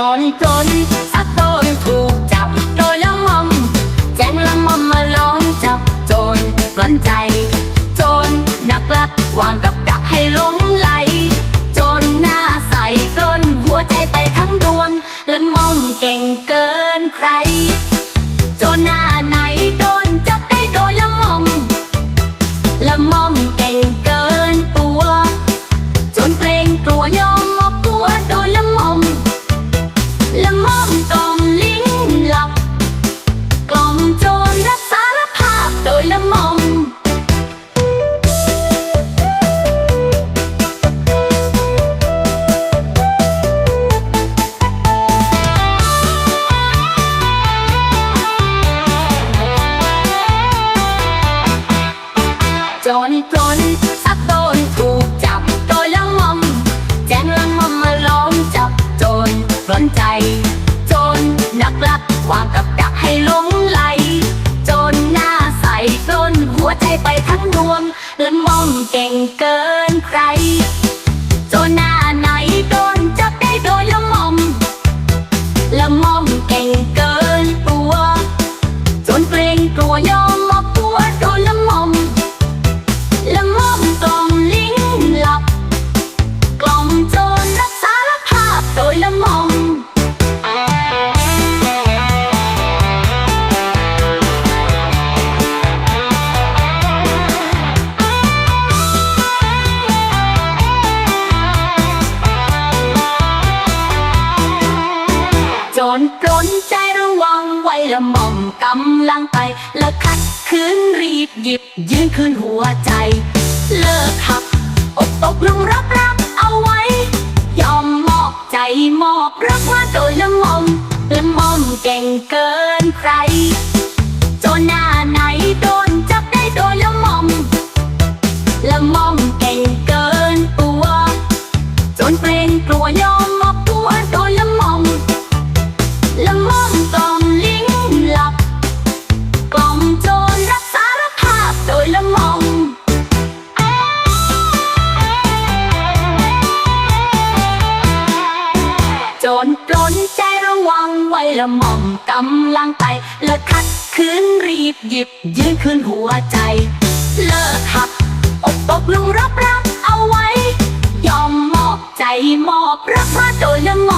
จนจนสักโดนถูกจับโดยละมอมแจ้งละมอมมาล้อมจับโจรกลั้นใจ โจรนักลักวางกับดักให้หลงไหล โจรหน้าใสกล้นหัวใจไปทั้งดวงละมอมเก่งเกินใคร โจรหน้าไหนโดนจับได้โดยละมอมละมอมเก่งเกินตัว จนเกรงกลัวยอ จนจนสักโดนถูกจับโดยละมอม แจ้งละมอมมาล้อมจับโจรปล้นใจ โจรนักลักวางกับดักให้หลงไหล โจรหน้าใสปล้นหัวใจไปทั้งดวงละมอมเก่งเกินใคร โจรหน้าไหนโดนจับได้โดยละมอมละมอมเก่ง จนปลนใจระวังไว้ละหม่อมกำลังไปและคัดคืนรีบหยิบยืนคืนหัวใจ เลิกหักอกตกลงรับรักเอาไว้ ยอมมอบใจมอบรักว่าโดยละหม่อมละหม่อมเก่งเกินใครโจนหน้าไหนโดนจับได้โดยละหม่อมละหม่อมเก่งเกินตัวจนเกร รปล้นใจระวังไว้ละหม่อมกำลังไปและคัดคืนรีบหยิบยืนคืนหัวใจ เลิกหักอกตกลงรับรักเอาไว้ ยอมมอบใจมอบรักมาโดยละหม่อม